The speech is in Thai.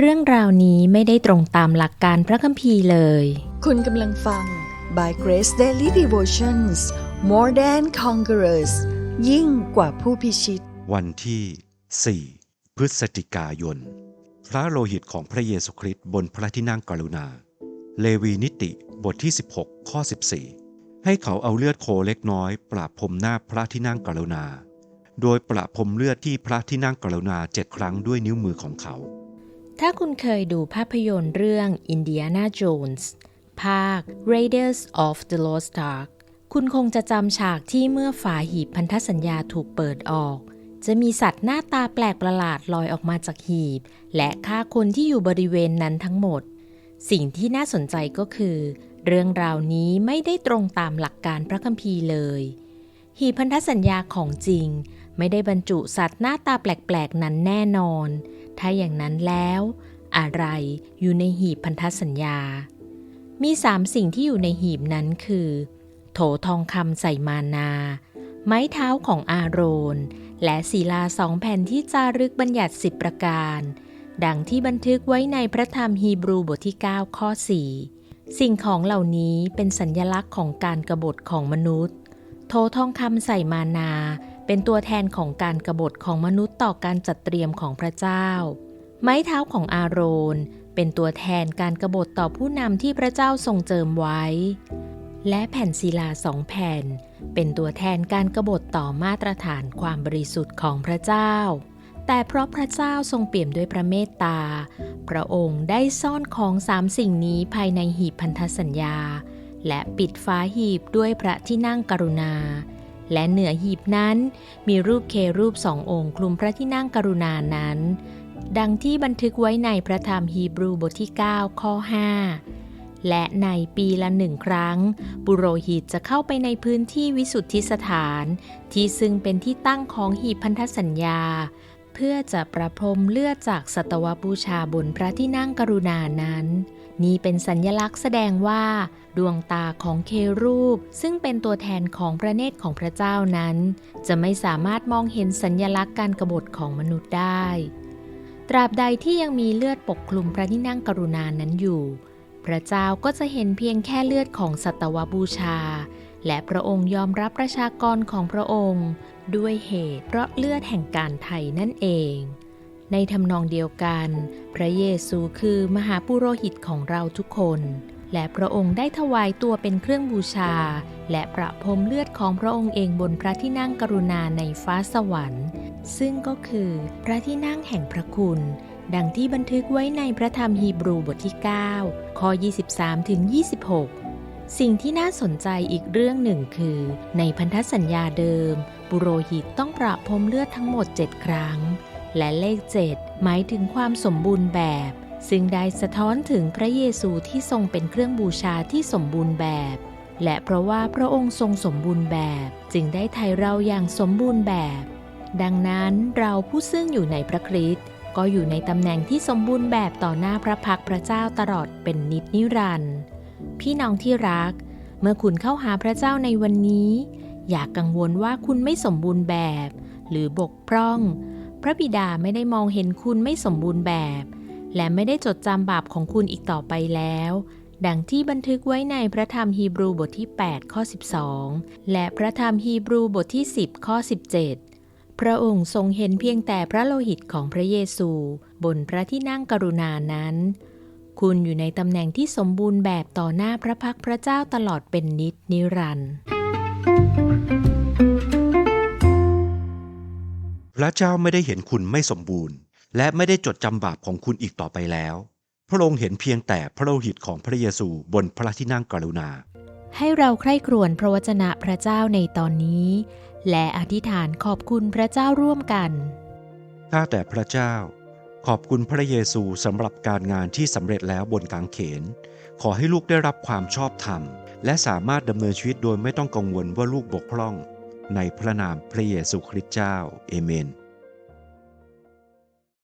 เรื่องราวนี้ไม่ได้ตรงตามหลักการพระคัมภีร์เลย คุณกำลังฟัง By Grace Daily Devotions More Than Conquerors ยิ่งกว่าผู้พิชิต วันที่ 4 พฤศจิกายน พระโลหิตของพระเยซูคริสต์บนพระที่นั่งกรุณา เลวีนิติบทที่ 16 ข้อ 14 ให้เขาเอาเลือดโคเล็กน้อยปราบพรมหน้าพระที่นั่งกรุณา โดยประพรมเลือดที่พระที่นั่งกรุณาเจ็ดครั้งด้วยนิ้วมือของเขา ถ้าคุณเคยดูภาพยนตร์เรื่อง Indiana Jones ภาค Raiders of the Lost Ark คุณคงจะจำฉากที่เมื่อฝาหีบพันธสัญญาถูกเปิดออก จะมีสัตว์หน้าตาแปลกประหลาดลอยออกมาจากหีบ และฆ่าคนที่อยู่บริเวณนั้นทั้งหมด สิ่งที่น่าสนใจก็คือ เรื่องราวนี้ไม่ได้ตรงตามหลักการพระคัมภีร์เลย หีบพันธสัญญาของจริง ไม่ได้บรรจุสัตว์หน้าตาแปลกๆนั้นแน่นอน ถ้าอย่างนั้นแล้ว อะไรอยู่ในหีบพันธสัญญา มีสามสิ่งที่อยู่ในหีบนั้นคือ โถทองคำใส่มานา ไม้เท้าของอาโรน และศิลาสองแผ่นที่จารึกบัญญัติสิบประการ ดังที่บันทึกไว้ในพระธรรมฮีบรูบทที่ 9 ข้อ 4 สิ่งของเหล่านี้เป็นสัญญลักษณ์ของการกรบฏของมนุษย์ โถทองคำใส่มานา เป็นตัวแทนของการกรบฏของมนุษย์ต่อการจัดเตรียมของพระเจ้า ไม้เท้าของอาโรน เป็นตัวแทนการกรบฏต่อผู้นำที่พระเจ้าทรงเจิมไว้ และแผ่นศิลาสองแผ่น เป็นตัวแทนการกรบฏต่อมาตรฐานความบริสุทธิ์ของพระเจ้า แต่เพราะพระเจ้าทรงเปี่ยมด้วยพระเมตตา พระองค์ได้ซ่อนของสามสิ่งนี้ภายในหีบพันธสัญญา และปิดฝาหีบด้วยพระที่นั่งกรุณา และเหนือหีบนั้น มีรูปเครูปสององค์คลุมพระที่นั่งกรุณานั้น ดังที่บันทึกไว้ในพระธรรมฮีบรูบทที่ 9 ข้อ 5 และในปีละหนึ่งครั้ง บุโรหิตจะเข้าไปในพื้นที่วิสุทธิสถาน ที่ซึ่งเป็นที่ตั้งของหีบพันธสัญญา เพื่อจะประพรมเลือดจากสัตวบูชาบนพระที่นั่งกรุณานั้น นี่เป็นสัญญลักษณ์แสดงว่า ดวงตาของเครูป ซึ่งเป็นตัวแทนของพระเนตรของพระเจ้านั้น จะไม่สามารถมองเห็นสัญญลักษณ์การกรบฏของมนุษย์ได้ ตราบใดที่ยังมีเลือดปกคลุมพระที่นั่งกรุณานั้นอยู่ พระเจ้าก็จะเห็นเพียงแค่เลือดของสัตวบูชา และพระองค์ยอมรับประชากรของพระองค์ ด้วยเหตุเพราะเลือดแห่งการไถ่นั่นเอง ในทำนองเดียวกัน พระเยซูคือมหาปุโรหิตของเราทุกคน และพระองค์ได้ถวายตัวเป็นเครื่องบูชา และประพรมเลือดของพระองค์เองบนพระที่นั่งกรุณาในฟ้าสวรรค์ ซึ่งก็คือพระที่นั่งแห่งพระคุณ ดังที่บันทึกไว้ในพระธรรมฮีบรูบทที่ 9 ข้อ 23ถึง26 สิ่งที่น่าสนใจอีกเรื่องหนึ่งคือ ในพันธสัญญาเดิมปุโรหิตต้องประพรมเลือดทั้งหมด 7 ครั้ง และเลข 7 หมายถึงความสมบูรณ์แบบ ซึ่งได้สะท้อนถึงพระเยซูที่ทรงเป็นเครื่องบูชาที่สมบูรณ์แบบ และเพราะว่าพระองค์ทรงสมบูรณ์แบบ จึงได้ไถ่เราอย่างสมบูรณ์แบบ ดังนั้นเราผู้ซึ่งอยู่ในพระคริสต์ก็อยู่ในตำแหน่งที่สมบูรณ์แบบต่อหน้าพระพักพระเจ้าตลอดเป็นนิจนิรันดร์ พี่น้องที่รัก เมื่อคุณเข้าหาพระเจ้าในวันนี้ อย่ากกังวลว่าคุณไม่สมบูรณ์แบบ หรือบกพร่อง พระบิดาไม่ได้มองเห็นคุณไม่สมบูรณ์แบบ และไม่ได้จดจำบาปของคุณอีกต่อไปแล้ว ดังที่บันทึกไว้ในพระธรรมฮีบรูบทที่ 8 ข้อ 12 และพระธรรมฮีบรูบทที่ 10 ข้อ 17พระองค์ทรงเห็นเพียงแต่พระโลหิตของพระเยซู บนพระที่นั่งกรุณานั้น คุณอยู่ในตำแหน่งที่สมบูรณ์แบบต่อหน้าพระพักตร์พระเจ้าตลอดเป็นนิจนิรันดร์พระเจ้าไม่ได้เห็นคุณไม่สมบูรณ์ และไม่ได้จดจำบาปของคุณอีกต่อไปแล้ว พระองค์เห็นเพียงแต่พระโลหิตของพระเยซูบนพระที่นั่งกรุณา ให้เราใคร่ครวญพระวจนะพระเจ้าในตอนนี้ และอธิษฐานขอบคุณพระเจ้าร่วมกันข้าแต่พระเจ้า ขอบคุณพระเยซูสำหรับการงานที่สำเร็จแล้วบนกางเขน ขอให้ลูกได้รับความชอบธรรม และสามารถดำเนินชีวิตโดยไม่ต้องกังวลว่าลูกบกพร่อง ในพระนามพระเยซูคริสต์เจ้า เอเมน